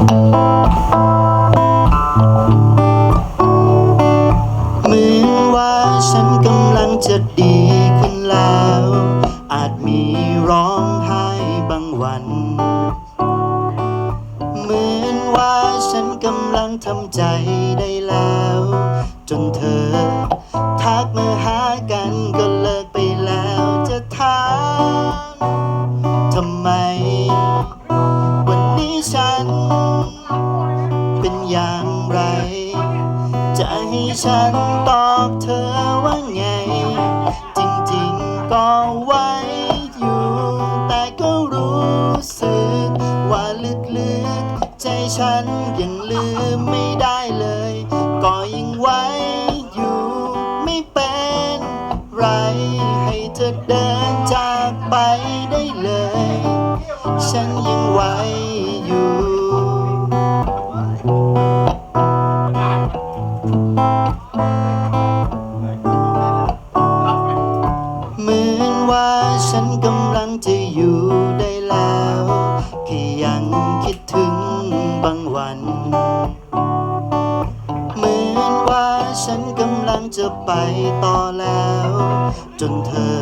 เหมือนว่าฉันกำลังจะดีขึ้นแล้ว อาจมีร้องไห้บางวัน เหมือนว่าฉันกำลังทำใจ ฉันตอบเธอว่าไง จริงๆก็ไว้อยู่ แต่ก็รู้สึก ว่าลึกๆ ใจฉันยังลืมไม่ได้เลย ก็ยังไว้อยู่ ไม่เป็นไร ให้เธอเดินจากไปได้เลย ฉันยังไว้อยู่ ฉันกำลังจะอยู่ได้แล้วแค่ยังคิดถึงบางวัน เหมือนว่าฉันกำลังจะไปต่อแล้ว จนเธอ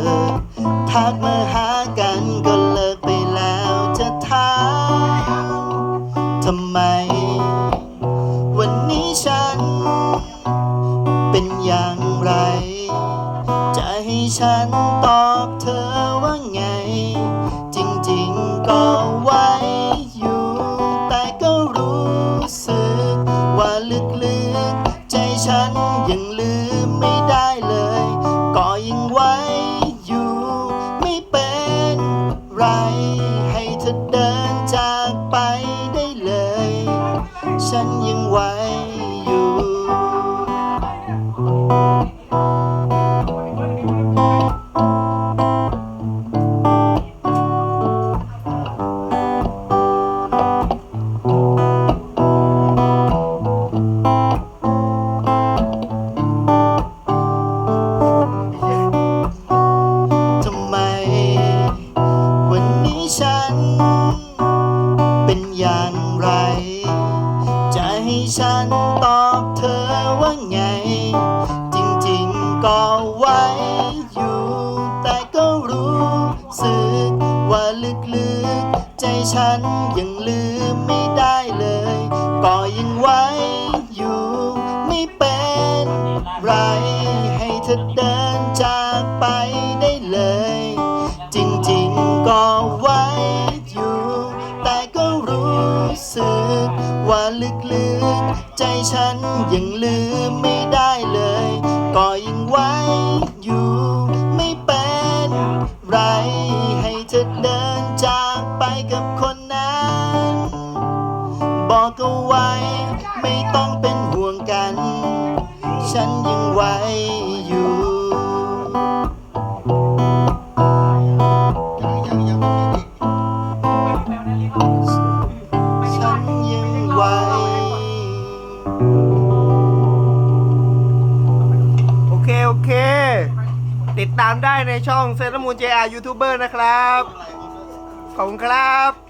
ทักมาหากันก็เลิกไปแล้วจะถามทำไม วันนี้ฉันเป็น ฉันตอบเธอว่าไง จริงๆก็ไว้อยู่ แต่ก็รู้สึกว่าลึกๆ ใจฉันยังลืมไม่ได้เลย ก็ยังไว้อยู่ ไม่เป็นไร ให้เธอเดินจากไปได้เลย ฉัน เป็นอย่างไร จะให้ฉันตอบเธอว่าไง จริงๆก็ไว้อยู่ แต่ก็รู้สึกว่าลึกๆ ใจฉันยังลืมไม่ได้เลย ก็ยังไว้อยู่ ไม่เป็นไร ลึก ใจฉันยังลืมไม่ได้เลย ก็ยังไว้อยู่ไม่เป็นไร ให้เธอเดินจากไปกับคนนั้น บอกเอาไว้ไม่ต้องเป็นห่วงกัน ฉันยังไว้ ติดตามได้ในช่องเซนต์มูลเจอายูทูบเบอร์นะครับ ขอบคุณครับ